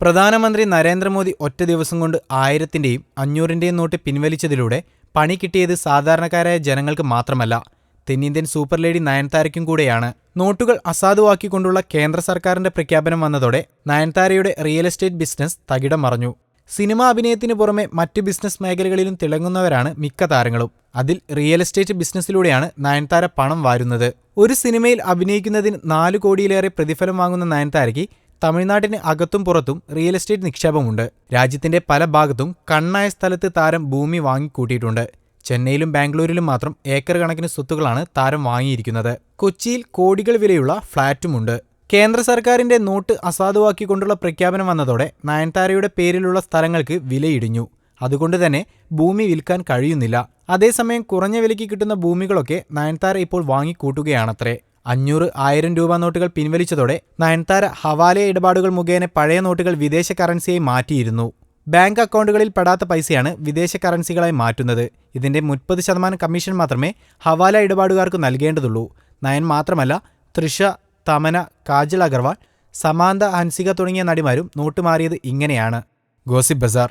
പ്രധാനമന്ത്രി നരേന്ദ്രമോദി ഒറ്റ ദിവസം കൊണ്ട് ആയിരത്തിന്റെയും അഞ്ഞൂറിന്റെയും നോട്ട് പിൻവലിച്ചതിലൂടെ പണി കിട്ടിയത് സാധാരണക്കാരായ ജനങ്ങൾക്ക് മാത്രമല്ല തെന്നിന്ത്യൻ സൂപ്പർ ലേഡി നയൻതാരയ്ക്കും കൂടെയാണ്. നോട്ടുകൾ അസാധുവാക്കിക്കൊണ്ടുള്ള കേന്ദ്ര സർക്കാരിന്റെ പ്രഖ്യാപനം വന്നതോടെ നയൻതാരയുടെ റിയൽ എസ്റ്റേറ്റ് ബിസിനസ് തകിടം മറഞ്ഞു സിനിമാ അഭിനയത്തിന് പുറമെ മറ്റ് ബിസിനസ് മേഖലകളിലും തിളങ്ങുന്നവരാണ് മിക്ക താരങ്ങളും. അതിൽ റിയൽ എസ്റ്റേറ്റ് ബിസിനസ്സിലൂടെയാണ് നയൻതാര പണം വാരുന്നത്. ഒരു സിനിമയിൽ അഭിനയിക്കുന്നതിന് നാല് കോടിയിലേറെ പ്രതിഫലം വാങ്ങുന്ന നയൻതാരയ്ക്ക് തമിഴ്നാട്ടിന് അകത്തും പുറത്തും റിയൽ എസ്റ്റേറ്റ് നിക്ഷേപമുണ്ട്. രാജ്യത്തിന്റെ പല ഭാഗത്തും കണ്ണായ സ്ഥലത്ത് താരം ഭൂമി വാങ്ങിക്കൂട്ടിയിട്ടുണ്ട്. ചെന്നൈയിലും ബാംഗ്ലൂരിലും മാത്രം ഏക്കർ കണക്കിന് സ്വത്തുകളാണ് താരം വാങ്ങിയിരിക്കുന്നത്. കൊച്ചിയിൽ കോടികൾ വിലയുള്ള ഫ്ളാറ്റുമുണ്ട്. കേന്ദ്ര സർക്കാരിന്റെ നോട്ട് അസാധുവാക്കിക്കൊണ്ടുള്ള പ്രഖ്യാപനം വന്നതോടെ നയൻതാരയുടെ പേരിലുള്ള സ്ഥലങ്ങൾക്ക് വിലയിടിഞ്ഞു. അതുകൊണ്ട് തന്നെ ഭൂമി വിൽക്കാൻ കഴിയുന്നില്ല. അതേസമയം കുറഞ്ഞ വിലയ്ക്ക് കിട്ടുന്ന ഭൂമികളൊക്കെ നയൻതാര ഇപ്പോൾ വാങ്ങിക്കൂട്ടുകയാണത്രേ. അഞ്ഞൂറ് ആയിരം രൂപ നോട്ടുകൾ പിൻവലിച്ചതോടെ നയൻതാര ഹവാല ഇടപാടുകൾ മുഖേന പഴയ നോട്ടുകൾ വിദേശ കറൻസിയായി മാറ്റിയിരുന്നു. ബാങ്ക് അക്കൗണ്ടുകളിൽ പെടാത്ത പൈസയാണ് വിദേശ കറൻസികളായി മാറ്റുന്നത്. ഇതിന്റെ മുപ്പത് ശതമാനം കമ്മീഷൻ മാത്രമേ ഹവാല ഇടപാടുകാർക്ക് നൽകേണ്ടതുള്ളൂ. നയൻ മാത്രമല്ല തൃഷ തമന കാജൽ അഗർവാൾ സമാന്ത ഹൻസിക തുടങ്ങിയ നടിമാരും നോട്ട് മാറിയത് ഇങ്ങനെയാണ്. ഗോസിപ്പ് ബസാർ